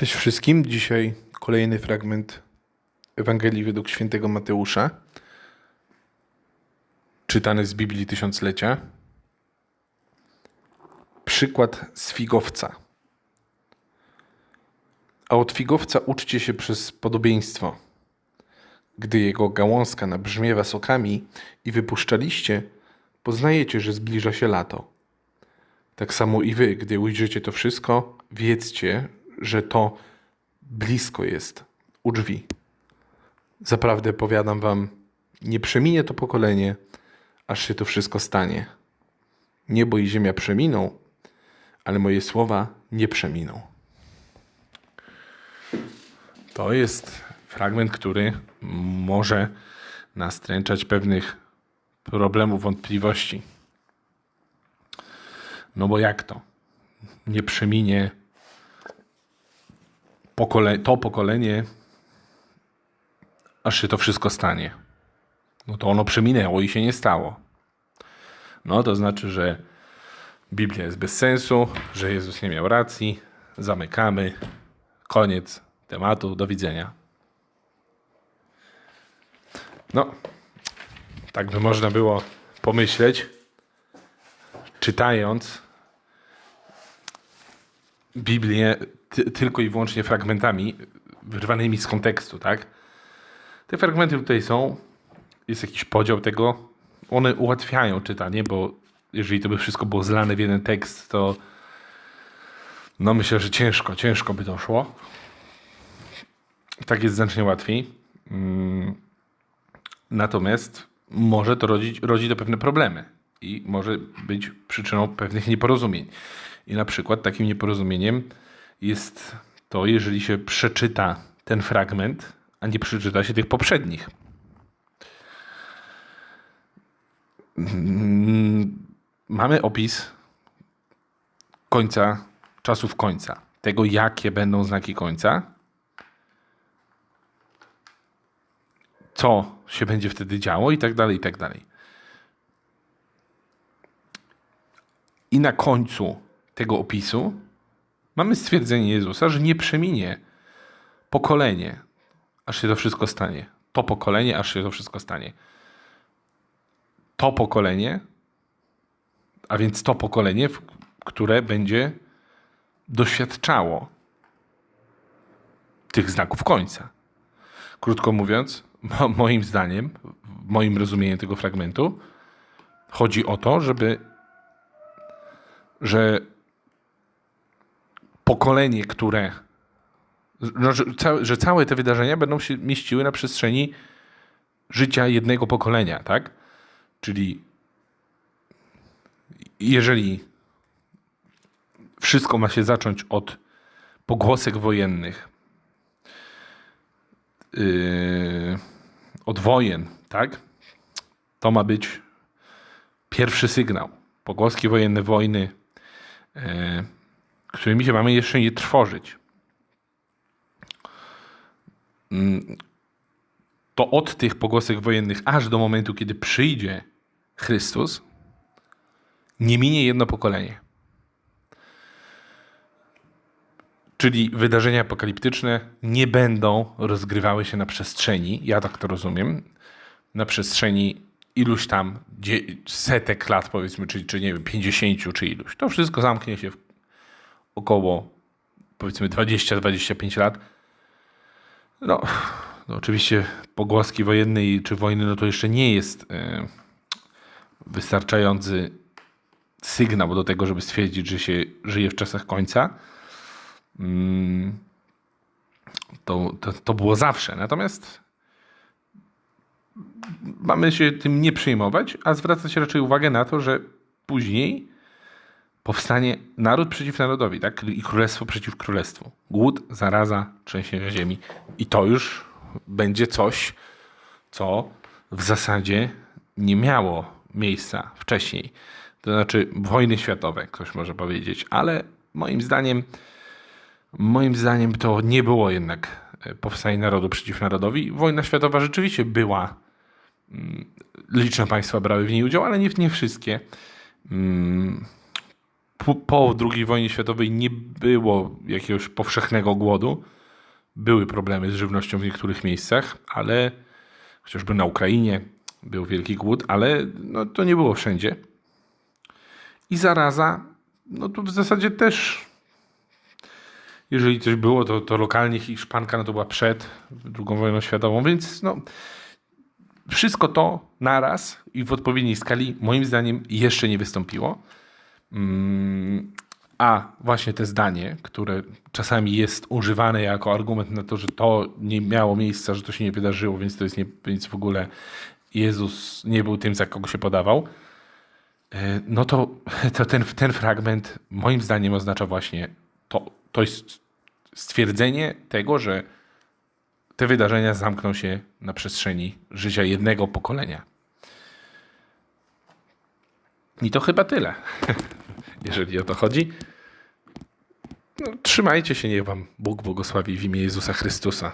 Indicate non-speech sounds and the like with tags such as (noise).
Cześć wszystkim. Dzisiaj kolejny fragment Ewangelii według świętego Mateusza, czytany z Biblii Tysiąclecia. Przykład z figowca. A od figowca uczcie się przez podobieństwo. Gdy jego gałązka nabrzmiewa sokami i wypuszcza liście, poznajecie, że zbliża się lato. Tak samo i wy, gdy ujrzycie to wszystko, wiedzcie, że to blisko jest u drzwi. Zaprawdę powiadam wam, nie przeminie to pokolenie, aż się to wszystko stanie. Niebo i ziemia przeminą, ale moje słowa nie przeminą. To jest fragment, który może nastręczać pewnych problemów, wątpliwości. No bo jak to? Nie przeminie pokole to pokolenie, aż się to wszystko stanie. No to ono przeminęło i się nie stało. No to znaczy, że Biblia jest bez sensu, że Jezus nie miał racji, zamykamy, koniec tematu, do widzenia. No, tak by można było pomyśleć, czytając Biblię ty, tylko i wyłącznie fragmentami wyrwanymi z kontekstu, tak? Te fragmenty tutaj są, jest jakiś podział tego, one ułatwiają czytanie, bo jeżeli to by wszystko było zlane w jeden tekst, to no myślę, że ciężko, ciężko by to szło. Tak jest znacznie łatwiej. Mm. Natomiast może to rodzić, rodzi to pewne problemy i może być przyczyną pewnych nieporozumień. I na przykład takim nieporozumieniem jest to, jeżeli się przeczyta ten fragment, a nie przeczyta się tych poprzednich. Mm, mamy opis końca, czasów końca, tego jakie będą znaki końca, co się będzie wtedy działo i tak dalej, i tak dalej. I na końcu tego opisu mamy stwierdzenie Jezusa, że nie przeminie pokolenie, aż się to wszystko stanie. To pokolenie, aż się to wszystko stanie. To pokolenie, a więc to pokolenie, które będzie doświadczało tych znaków końca. Krótko mówiąc, moim zdaniem, w moim rozumieniu tego fragmentu, chodzi o to, żeby, że pokolenie, które. No, że, całe, że całe te wydarzenia będą się mieściły na przestrzeni życia jednego pokolenia, tak? Czyli jeżeli wszystko ma się zacząć od pogłosek wojennych, yy, od wojen, tak? To ma być pierwszy sygnał. Pogłoski wojenne, wojny. Yy, którymi się mamy jeszcze nie trwożyć. Mm, to od tych pogłosek wojennych aż do momentu, kiedy przyjdzie Chrystus, nie minie jedno pokolenie. Czyli wydarzenia apokaliptyczne nie będą rozgrywały się na przestrzeni, ja tak to rozumiem, na przestrzeni iluś tam setek lat, powiedzmy, czy, czy nie wiem, 50 czy iluś. To wszystko zamknie się w około powiedzmy 20-25 lat. No, no, oczywiście pogłoski wojenne czy wojny, no to jeszcze nie jest e, wystarczający sygnał do tego, żeby stwierdzić, że się żyje w czasach końca. Mm, to, to, to było zawsze. Natomiast mamy się tym nie przejmować, a zwracać raczej uwagę na to, że później powstanie naród przeciw narodowi, tak? I królestwo przeciw królestwu. Głód, zaraza, trzęsienie ziemi. I to już będzie coś, co w zasadzie nie miało miejsca wcześniej. To znaczy wojny światowe, ktoś może powiedzieć, ale moim zdaniem, moim zdaniem to nie było jednak e, powstanie narodu przeciw narodowi. Wojna światowa rzeczywiście była, liczne państwa brały w niej udział, ale nie, nie wszystkie. Mm, po, po II wojnie światowej nie było jakiegoś powszechnego głodu. Były problemy z żywnością w niektórych miejscach, ale chociażby na Ukrainie był wielki głód, ale no, to nie było wszędzie. I zaraza, no tu w zasadzie też, jeżeli coś było, to, to lokalnie Hiszpanka no to była przed II wojną światową, więc no, wszystko to naraz i w odpowiedniej skali, moim zdaniem, jeszcze nie wystąpiło. Mm, A właśnie te zdanie, które czasami jest używane jako argument na to, że to nie miało miejsca, że to się nie wydarzyło, więc to jest nie, więc w ogóle Jezus nie był tym, za kogo się podawał. E, No to, (laughs) to ten, ten fragment moim zdaniem oznacza właśnie to. To jest stwierdzenie tego, że te wydarzenia zamkną się na przestrzeni życia jednego pokolenia. I to chyba tyle, (laughs) jeżeli o to chodzi. No, trzymajcie się, niech Wam Bóg błogosławi w imię Jezusa Chrystusa.